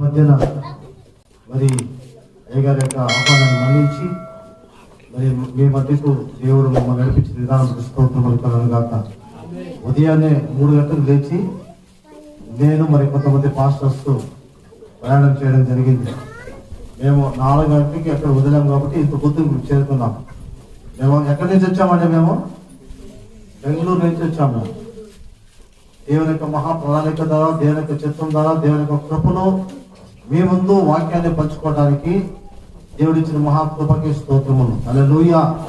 మధ్యన మరి అయ్యగారి యొక్క ఆహ్వానాన్ని మన్నించి మరి మీ మధ్యకు దేవుడు మమ్మల్ని నడిపించిన విధానం స్తోత్రములు కలను ఉదయాన్నే మూడు గంటలు లేచి నేను మరి కొంతమంది పాస్టర్స్ ప్రయాణం చేయడం జరిగింది. మేము నాలుగు గంటలకి అక్కడ వదిలాం కాబట్టి ఇంత పొద్దుకు చేరుకున్నాం. మేము ఎక్కడి నుంచి వచ్చామంటే మేము? బెంగళూరు నుంచి వచ్చాము. దేవుని యొక్క మహా ప్రణాళిక ద్వారా దేవుని యొక్క చిత్రం ద్వారా దేవుని యొక్క కృపలో మీ ముందు వాక్యాన్ని పంచుకోవడానికి దేవుడిచ్చిన మహాకృపకి స్తోత్రములు. అలా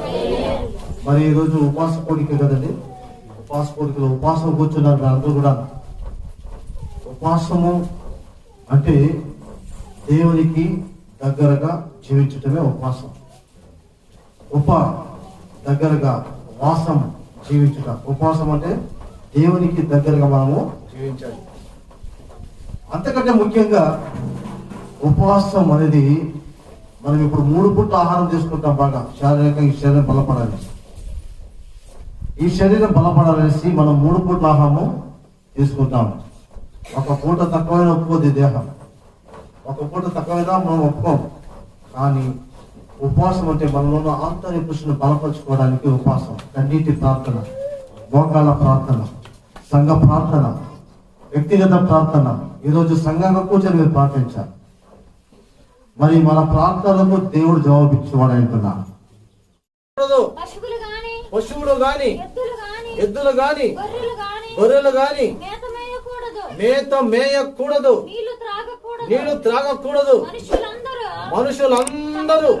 మరి ఈరోజు ఉపాస కోడిక కదండి? ఉపాస కోడికలో ఉపాసం కూర్చున్నారు అందరూ కూడా. ఉపాసము అంటే దేవునికి దగ్గరగా జీవించటమే ఉపవాసం. ఉప దగ్గరగా వాసం జీవించుట. ఉపవాసం అంటే దేవునికి దగ్గరగా మనము జీవించాలి. అంతకంటే ముఖ్యంగా ఉపవాసం అనేది మనం ఇప్పుడు మూడు పూట్ల ఆహారం తీసుకుంటాం బాగా. శారీరకంగా ఈ శరీరం బలపడాలి. ఈ శరీరం బలపడాలనేసి మనం మూడు పూట్ల ఆహారము తీసుకుంటాం ఒక పూట తక్కువైనా ఒప్పుకోదు దేహం. ఒక పూట తక్కువైనా మనం ఒప్పుకోం. కానీ ఉపవాసం అంటే మనలో ఆంతర్య పురుషుని బలపరచుకోవడానికి ఉపవాసం. కన్నీటి ప్రార్థన మోకాళ్ళ ప్రార్థన సంఘ ప్రార్థన వ్యక్తిగత ప్రార్థన. ఈరోజు సంఘంగా కూర్చొని మీరు ప్రార్థించాలి. మరి మన ప్రార్థనలకు దేవుడు జవాబిచ్చేవాడు అంటున్నాను కూడదు పశువులు గాని పశువులు గాని ఎద్దులు గాని ఎద్దులు గాని గొర్రెలు గాని మేత మేయకూడదు. నీళ్ళు త్రాగకూడదు. మనుషులందరూ మనుషులందరూ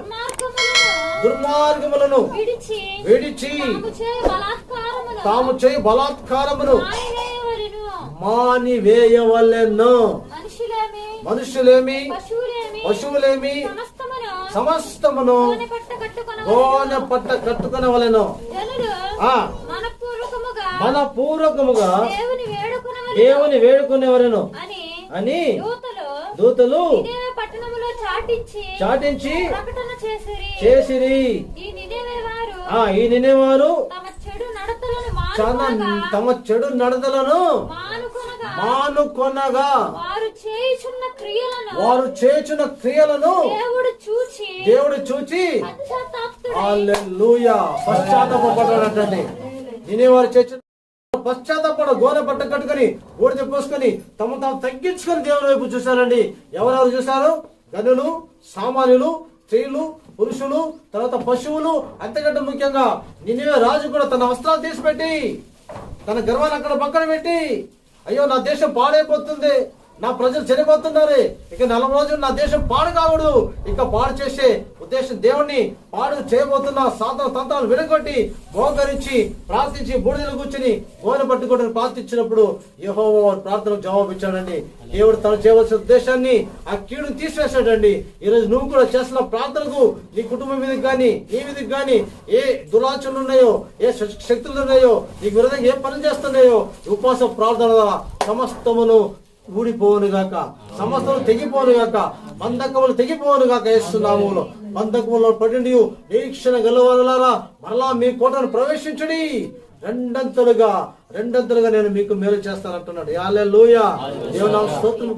దుర్మార్గములను విడిచి విడిచి తాము చేయు బలాత్కారమును తాము చేయి బలాత్కారమును మానివేయవలెను. మనుషులేమి? పశువులేమి? సమస్తమును గోనె పట్ట ఆ. మనపూర్వకముగా మన పూర్వకముగా దేవుని వేడుకునేవరెను అని దూతలు చాటించి చేసిరి. ఈ నినేవారు తమ చెడు నడతలను మానుకొనగా వారు చేయుచున్న క్రియలను వారు చేసిన క్రియలను దేవుడు చూచి దేవుడు చూచి హల్లెలూయా. పశ్చాత్తాపడ్డాడంటండి నినేవారు చేసిన పశ్చాత్తాపడ గోన పట్ట కట్టుకొని ఊడిద పోసుకొని తమ తాము తగ్గించుకొని దేవుని వైపు చూశారండి. ఎవరెవరు చూశారు? గనులు సామాన్యులు స్త్రీలు పురుషులు తర్వాత పశువులు అంతకంటే ముఖ్యంగా నిన్నే రాజు కూడా తన వస్త్రాలు తీసిపెట్టి తన గర్వాన్ని అక్కడ పక్కన పెట్టి అయ్యో నా దేశం పాడైపోతుంది. నా ప్రజలు చనిపోతున్నారు ఇక నలభై రోజులు నా దేశం పాడు కావడు ఇక పాడు చేసే ఉద్దేశం దేవుణ్ణి పాడు చేయబోతున్న సాధన తంత్రాలు విడగొట్టి మోకరించి ప్రార్థించి బూడిదలు కూర్చుని గోనె పట్టుకొని ప్రార్థించినప్పుడు యహో ప్రార్థన జవాబు ఇచ్చాడండి దేవుడు తను చేయవలసిన ఉద్దేశాన్ని ఆ కీడును తీసివేశాడండి. ఈరోజు నువ్వు కూడా చేస్తున్న ప్రార్థనకు నీ కుటుంబం మీదకి కానీ నీ మీదకి కానీ ఏ దురాచనలు ఉన్నాయో ఏ శక్తులు ఉన్నాయో నీకు విరుద్ధంగా ఏ పనులు చేస్తున్నాయో ఉపవాస ప్రార్థన సమస్తమును ఊడిపోవును గాక తెగిపోనుగాక తెగిపోను గాక బంధకములు తెగిపోనుగాక గాక బంధకములో పడి నిరీక్షణ గెలవాలారా మరలా మీ కోటను ప్రవేశించడి. రెండంతలుగా రెండంతలుగా నేను మీకు మేలు చేస్తానంటున్నాడు. యాలే లోయ దేవుని స్తోత్రం